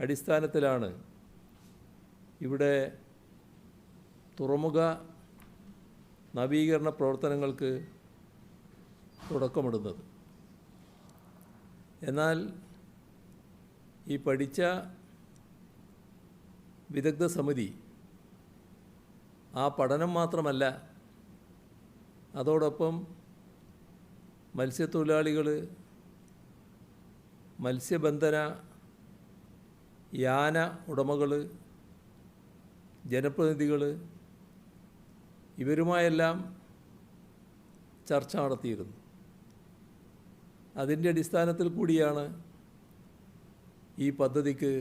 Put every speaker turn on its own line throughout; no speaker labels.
അടിസ്ഥാനത്തിലാണ് ഇവിടെ തുറമുഖ നവീകരണ പ്രവർത്തനങ്ങൾക്ക് തുടക്കമിടുന്നത്. എന്നാൽ ഈ പഠിച്ച വിദഗ്ധ സമിതി ആ പഠനം മാത്രമല്ല അതോടൊപ്പം മത്സ്യത്തൊഴിലാളികൾ മത്സ്യബന്ധന യാന ഉടമകൾ ജനപ്രതിനിധികൾ ഇവരുമായെല്ലാം ചർച്ച നടത്തിയിരുന്നു. അതിന്റെ അടിസ്ഥാനത്തിൽ കൂടിയാണ് ഈ പദ്ധതിക്ക്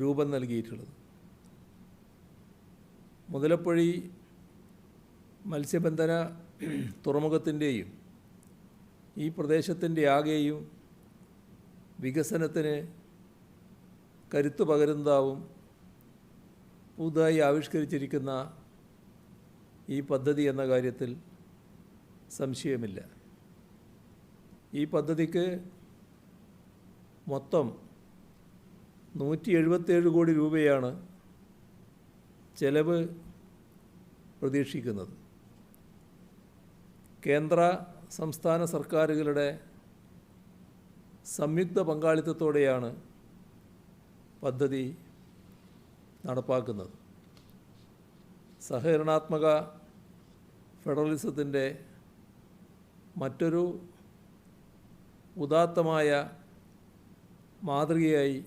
രൂപം നൽകിയിട്ടുള്ളത്. മുതലപ്പൊഴി മത്സ്യബന്ധന തുറമുഖത്തിന്റെയും ഈ പ്രദേശത്തിന്റെ ആകെയും വികസനത്തിന് കരുത്തു പകരുന്നതാവും. പുതുതായി ആവിഷ്കരിച്ചിരിക്കുന്ന ഈ പദ്ധതി എന്ന കാര്യത്തിൽ സംശയമില്ല. ഈ പദ്ധതിക്ക് മൊത്തം നൂറ്റി എഴുപത്തേഴ് കോടി രൂപയാണ് ചെലവ് പ്രതീക്ഷിക്കുന്നത്. കേന്ദ്ര സംസ്ഥാന സർക്കാരുകളുടെ സംയുക്ത പങ്കാളിത്തത്തോടെയാണ് പദ്ധതി നടപ്പാക്കുന്നത്. സഹകരണാത്മക ഫെഡറലിസത്തിന്റെ മറ്റൊരു ഉദാത്തമായ മാതൃകയായി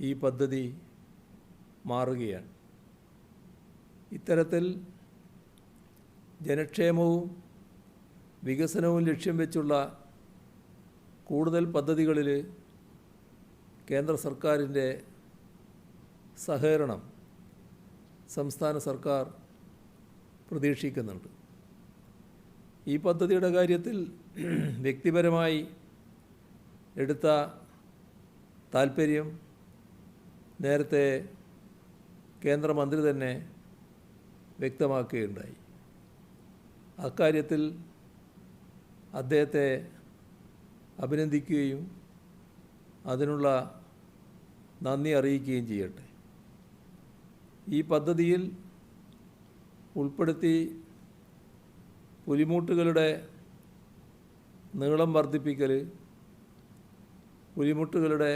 ഈ പദ്ധതി മാറുകയാണ്. ഇത്തരത്തിൽ ജനക്ഷേമവും വികസനവും ലക്ഷ്യം വെച്ചുള്ള കൂടുതൽ പദ്ധതികളിൽ കേന്ദ്ര സർക്കാരിന്റെ സഹകരണം സംസ്ഥാന സർക്കാർ പ്രതീക്ഷിക്കുന്നുണ്ട്. ഈ പദ്ധതിയുടെ കാര്യത്തിൽ വ്യക്തിപരമായി എടുത്ത താൽപ്പര്യം നേരത്തെ കേന്ദ്രമന്ത്രി തന്നെ വ്യക്തമാക്കുകയുണ്ടായി. അക്കാര്യത്തിൽ അദ്ദേഹത്തെ അഭിനന്ദിക്കുകയും അതിനുള്ള നന്ദി അറിയിക്കുകയും ചെയ്യട്ടെ. ഈ പദ്ധതിയിൽ ഉൾപ്പെടുത്തി പുലിമുട്ടുകളുടെ നീളം വർദ്ധിപ്പിക്കൽ പുലിമുട്ടുകളുടെ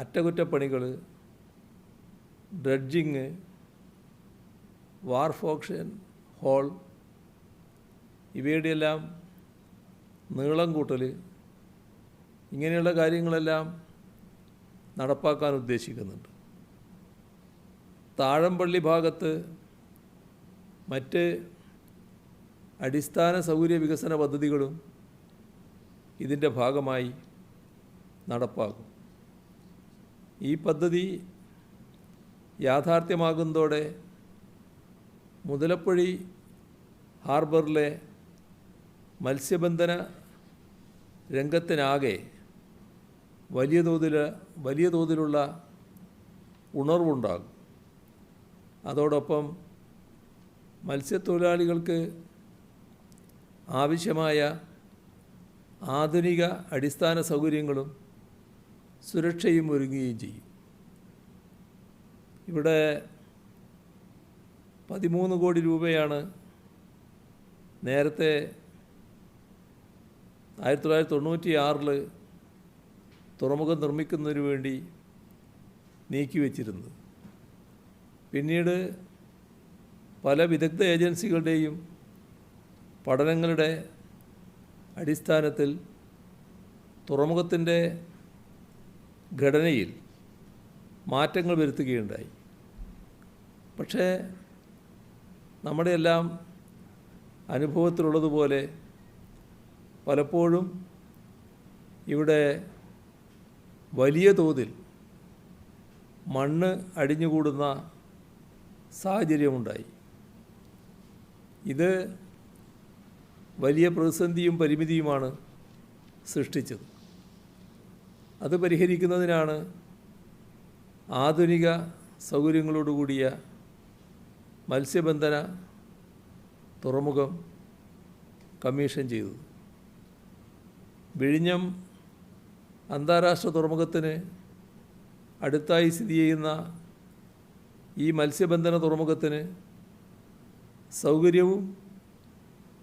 അറ്റകുറ്റപ്പണികൾ ഡ്രഡ്ജിങ് വാർഫോക്ഷൻ ഹോൾ ഇവയുടെയെല്ലാം നീളം കൂട്ടൽ ഇങ്ങനെയുള്ള കാര്യങ്ങളെല്ലാം നടപ്പാക്കാൻ ഉദ്ദേശിക്കുന്നുണ്ട്. താഴമ്പള്ളി ഭാഗത്ത് മറ്റ് അടിസ്ഥാന സൗകര്യ വികസന പദ്ധതികളും ഇതിന്റെ ഭാഗമായി നടപ്പാക്കും ഈ പദ്ധതി യാഥാർത്ഥ്യമാകുന്നതോടെ മുതലപ്പൊഴി ഹാർബറിലെ മത്സ്യബന്ധന രംഗത്തിനാകെ വലിയ തോതിൽ വലിയ തോതിലുള്ള ഉണർവുണ്ടാകും. അതോടൊപ്പം മത്സ്യത്തൊഴിലാളികൾക്ക് ആവശ്യമായ ആധുനിക അടിസ്ഥാന സൗകര്യങ്ങളും സുരക്ഷയും ഒരുങ്ങുകയും ചെയ്യും. ഇവിടെ പതിമൂന്ന് കോടി രൂപയാണ് നേരത്തെ ആയിരത്തി തൊള്ളായിരത്തി തൊണ്ണൂറ്റി ആറിൽ തുറമുഖം നിർമ്മിക്കുന്നതിന് വേണ്ടി നീക്കിവെച്ചിരുന്നത് പിന്നീട് പല വിദഗ്ധ ഏജൻസികളുടെയും പഠനങ്ങളുടെ അടിസ്ഥാനത്തിൽ തുറമുഖത്തിന്റെ ഘടനയിൽ മാറ്റങ്ങൾ വരുത്തുകയുണ്ടായി. പക്ഷേ നമ്മുടെ എല്ലാം അനുഭവത്തിലുള്ളതുപോലെ പലപ്പോഴും ഇവിടെ വലിയ തോതിൽ മണ്ണ് അടിഞ്ഞുകൂടുന്ന സാഹചര്യമുണ്ടായി. ഇത് വലിയ പ്രതിസന്ധിയും പരിമിതിയുമാണ് സൃഷ്ടിച്ചത്. അത് പരിഹരിക്കുന്നതിനാണ് ആധുനിക സൗകര്യങ്ങളോടുകൂടിയ മത്സ്യബന്ധന തുറമുഖം കമ്മീഷൻ ചെയ്തത്. വിഴിഞ്ഞം അന്താരാഷ്ട്ര തുറമുഖത്തിന് അടുത്തായി സ്ഥിതി ചെയ്യുന്ന ഈ മത്സ്യബന്ധന തുറമുഖത്തിന് സൗകര്യവും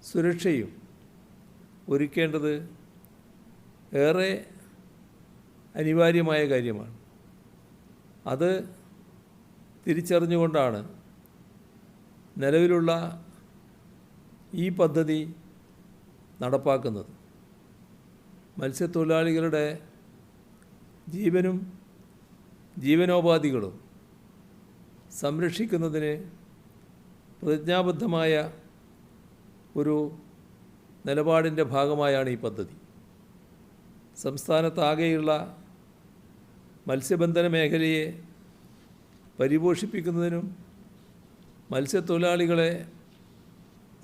സുരക്ഷയും ഒരുക്കേണ്ടത് ഏറെ അനിവാര്യമായ കാര്യമാണ്. അത് തിരിച്ചറിഞ്ഞുകൊണ്ടാണ് നിലവിലുള്ള ഈ പദ്ധതി നടപ്പാക്കുന്നത്. മത്സ്യത്തൊഴിലാളികളുടെ ജീവനും ജീവനോപാധികളും സംരക്ഷിക്കുന്നതിന് പ്രതിജ്ഞാബദ്ധമായ ഒരു നിലപാടിന്റെ ഭാഗമായാണ് ഈ പദ്ധതി. സംസ്ഥാനത്താകെയുള്ള മത്സ്യബന്ധന മേഖലയെ പരിപോഷിപ്പിക്കുന്നതിനും മത്സ്യത്തൊഴിലാളികളെ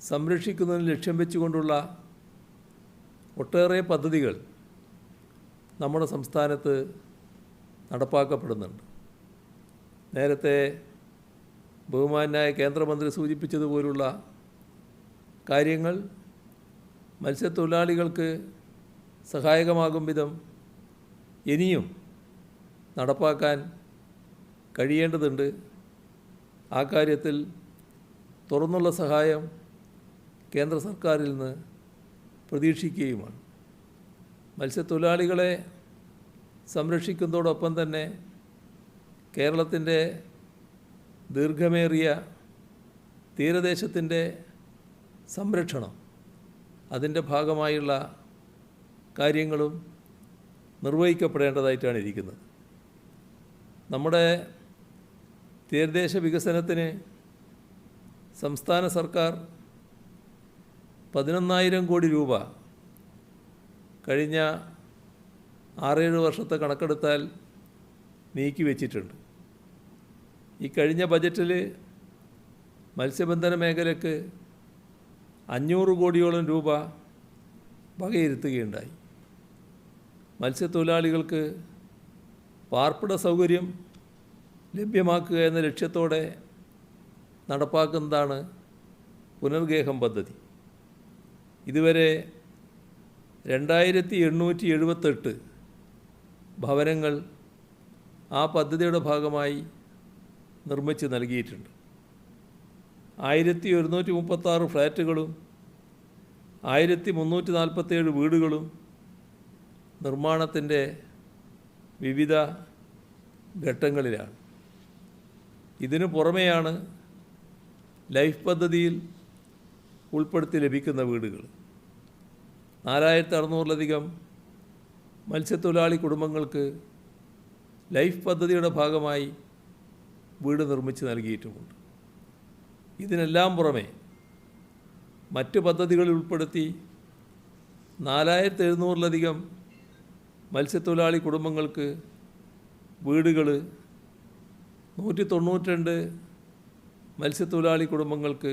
സംരക്ഷിക്കുന്നതിന് ലക്ഷ്യം വെച്ചുകൊണ്ടുള്ള ഒട്ടേറെ പദ്ധതികൾ നമ്മുടെ സംസ്ഥാനത്ത് നടപ്പാക്കപ്പെടുന്നുണ്ട്. നേരത്തെ ബഹുമാനായ കേന്ദ്രമന്ത്രി സൂചിപ്പിച്ചതുപോലുള്ള കാര്യങ്ങൾ മത്സ്യത്തൊഴിലാളികൾക്ക് സഹായകമാകും വിധം ഇനിയും നടപ്പാക്കാൻ കഴിയേണ്ടതുണ്ട്. ആ കാര്യത്തിൽ തുറന്നുള്ള സഹായം കേന്ദ്ര സർക്കാരിൽ നിന്ന് പ്രതീക്ഷിക്കുകയുമാണ്. മത്സ്യത്തൊഴിലാളികളെ സംരക്ഷിക്കുന്നതോടൊപ്പം തന്നെ കേരളത്തിന്റെ ദീർഘമേറിയ തീരദേശത്തിന്റെ സംരക്ഷണം അതിന്റെ ഭാഗമായുള്ള കാര്യങ്ങളും നിർവഹിക്കപ്പെടേണ്ടതായിട്ടാണ് ഇരിക്കുന്നത്. നമ്മുടെ തീരദേശ വികസനത്തിന് സംസ്ഥാന സർക്കാർ പതിനൊന്നായിരം കോടി രൂപ കഴിഞ്ഞ ആറേഴ് വർഷത്തെ കണക്കെടുത്താൽ നീക്കി വെച്ചിട്ടുണ്ട്. ഈ കഴിഞ്ഞ ബജറ്റിൽ മത്സ്യബന്ധന മേഖലയ്ക്ക് അഞ്ഞൂറ് കോടിയോളം രൂപ വകയിരുത്തുകയുണ്ടായി. മത്സ്യത്തൊഴിലാളികൾക്ക് പാർപ്പിട സൗകര്യം ലഭ്യമാക്കുക എന്ന ലക്ഷ്യത്തോടെ നടപ്പാക്കുന്നതാണ് പുനർഗേഹം പദ്ധതി. ഇതുവരെ രണ്ടായിരത്തി എണ്ണൂറ്റി എഴുപത്തെട്ട് ഭവനങ്ങൾ ആ പദ്ധതിയുടെ ഭാഗമായി നിർമ്മിച്ച് നൽകിയിട്ടുണ്ട്. ആയിരത്തി ഒരുന്നൂറ്റി മുപ്പത്താറ് ഫ്ലാറ്റുകളും ആയിരത്തി മുന്നൂറ്റി നാൽപ്പത്തേഴ് വീടുകളും നിർമ്മാണത്തിന്റെ വിവിധ ഘട്ടങ്ങളിലാണ്. ഇതിനു പുറമെയാണ് ലൈഫ് പദ്ധതിയിൽ ഉൾപ്പെടുത്തി ലഭിക്കുന്ന വീടുകൾ. നാലായിരത്തി അറുന്നൂറിലധികം മത്സ്യത്തൊഴിലാളി കുടുംബങ്ങൾക്ക് ലൈഫ് പദ്ധതിയുടെ ഭാഗമായി വീട് നിർമ്മിച്ച് നൽകിയിട്ടുമുണ്ട്. ഇതിനെല്ലാം പുറമെ മറ്റ് പദ്ധതികളിൽ ഉൾപ്പെടുത്തി നാലായിരത്തി എഴുന്നൂറിലധികം മത്സ്യത്തൊഴിലാളി കുടുംബങ്ങൾക്ക് വീടുകൾ നൂറ്റി തൊണ്ണൂറ്റിരണ്ട് മത്സ്യത്തൊഴിലാളി കുടുംബങ്ങൾക്ക്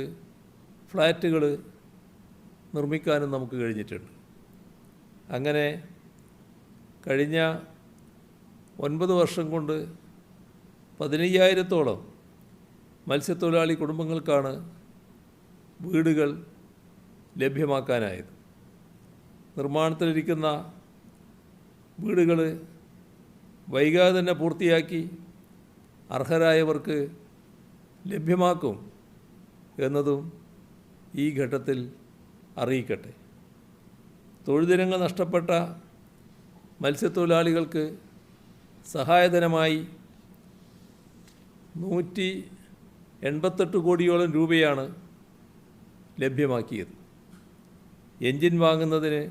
ഫ്ലാറ്റുകൾ നിർമ്മിക്കാനും നമുക്ക് കഴിഞ്ഞിട്ടുണ്ട്. അങ്ങനെ കഴിഞ്ഞ ഒൻപത് വർഷം കൊണ്ട് പതിനയ്യായിരത്തോളം മത്സ്യത്തൊഴിലാളി കുടുംബങ്ങൾക്കാണ് വീടുകൾ ലഭ്യമാക്കാനായത്. നിർമ്മാണത്തിലിരിക്കുന്ന വീടുകൾ വൈകാതെ തന്നെ പൂർത്തിയാക്കി അർഹരായവർക്ക് ലഭ്യമാക്കും എന്നതും ഈ ഘട്ടത്തിൽ അറിയിക്കട്ടെ. തൊഴിലിനങ്ങൾ നഷ്ടപ്പെട്ട മത്സ്യത്തൊഴിലാളികൾക്ക് സഹായധനമായി നൂറ്റി എൺപത്തെട്ട് കോടിയോളം രൂപയാണ് ലഭ്യമാക്കിയത്. എൻജിൻ വാങ്ങുന്നതിന്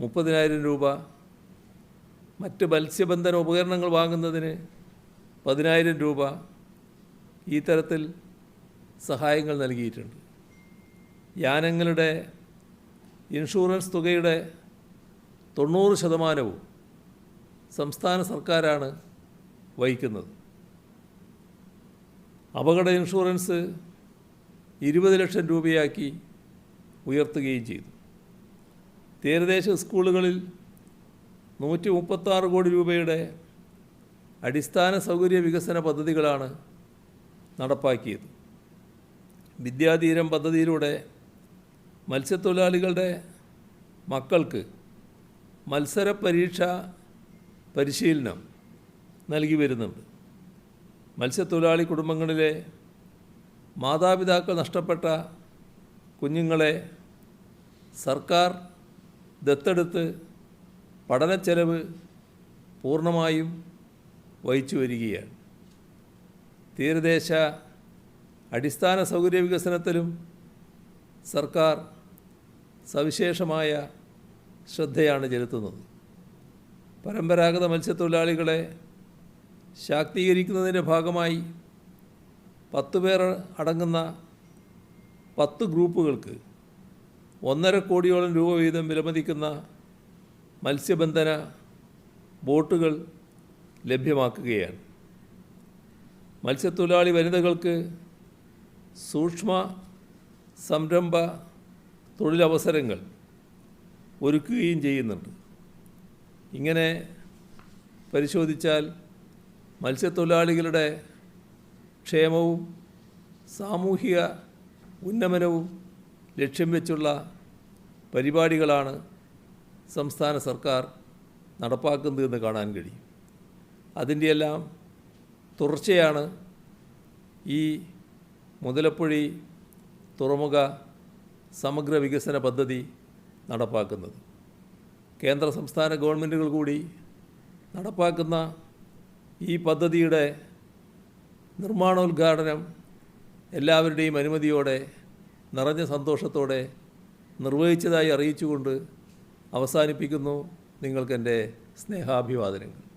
മുപ്പതിനായിരം രൂപ മറ്റ് മത്സ്യബന്ധന ഉപകരണങ്ങൾ വാങ്ങുന്നതിന് പതിനായിരം രൂപ ഈ തരത്തിൽ സഹായങ്ങൾ നൽകിയിട്ടുണ്ട്. യാനങ്ങളുടെ ഇൻഷുറൻസ് തുകയുടെ തൊണ്ണൂറ് ശതമാനവും സംസ്ഥാന സർക്കാരാണ് വഹിക്കുന്നത്. അപകട ഇൻഷുറൻസ് ഇരുപത് ലക്ഷം രൂപയാക്കി ഉയർത്തുകയും ചെയ്തു. തീരദേശ സ്കൂളുകളിൽ നൂറ്റി മുപ്പത്താറ് കോടി രൂപയുടെ അടിസ്ഥാന സൗകര്യ വികസന പദ്ധതികളാണ് നടപ്പാക്കിയത്. വിദ്യാധീരം പദ്ധതിയിലൂടെ മത്സ്യത്തൊഴിലാളികളുടെ മക്കൾക്ക് മത്സര പരീക്ഷ പരിശീലനം നൽകി വരുന്നുണ്ട്. മത്സ്യത്തൊഴിലാളി കുടുംബങ്ങളിലെ മാതാപിതാക്കൾ നഷ്ടപ്പെട്ട കുഞ്ഞുങ്ങളെ സർക്കാർ ദത്തെടുത്ത് പഠനച്ചെലവ് പൂർണമായും വഹിച്ചു വരികയാണ്. തീരദേശ അടിസ്ഥാന സൗകര്യ വികസനത്തിലും സർക്കാർ സവിശേഷമായ ശ്രദ്ധയാണ് ചെലുത്തുന്നത്. പരമ്പരാഗത മത്സ്യത്തൊഴിലാളികളെ ശാക്തീകരിക്കുന്നതിന്റെ ഭാഗമായി പത്ത് പേർ അടങ്ങുന്ന പത്ത് ഗ്രൂപ്പുകൾക്ക് ഒന്നര കോടിയോളം രൂപ വീതം വിലമതിക്കുന്ന മത്സ്യബന്ധന ബോട്ടുകൾ ലഭ്യമാക്കുകയാണ്. മത്സ്യത്തൊഴിലാളി വനിതകൾക്ക് സൂക്ഷ്മ സംരംഭ തൊഴിലവസരങ്ങൾ ഒരുക്കുകയും ചെയ്യുന്നുണ്ട്. ഇങ്ങനെ പരിശോധിച്ചാൽ മത്സ്യത്തൊഴിലാളികളുടെ ക്ഷേമവും സാമൂഹിക ഉന്നമനവും ലക്ഷ്യം വെച്ചുള്ള പരിപാടികളാണ് സംസ്ഥാന സർക്കാർ നടപ്പാക്കുന്നതെന്ന് കാണാൻ കഴിയും. അതിന്റെയെല്ലാം തുടർച്ചയാണ് ഈ മുതലപ്പുഴി തുറമുഖ സമഗ്ര വികസന പദ്ധതി നടപ്പാക്കുന്നത്. കേന്ദ്ര സംസ്ഥാന ഗവൺമെന്റുകൾ കൂടി നടപ്പാക്കുന്ന ഈ പദ്ധതിയുടെ നിർമ്മാണോദ്ഘാടനം എല്ലാവരുടെയും അനുമതിയോടെ നിറഞ്ഞ സന്തോഷത്തോടെ നിർവഹിച്ചതായി അറിയിച്ചുകൊണ്ട് അവസാനിപ്പിക്കുന്നു. നിങ്ങൾക്കെന്റെ സ്നേഹാഭിവാദനങ്ങൾ.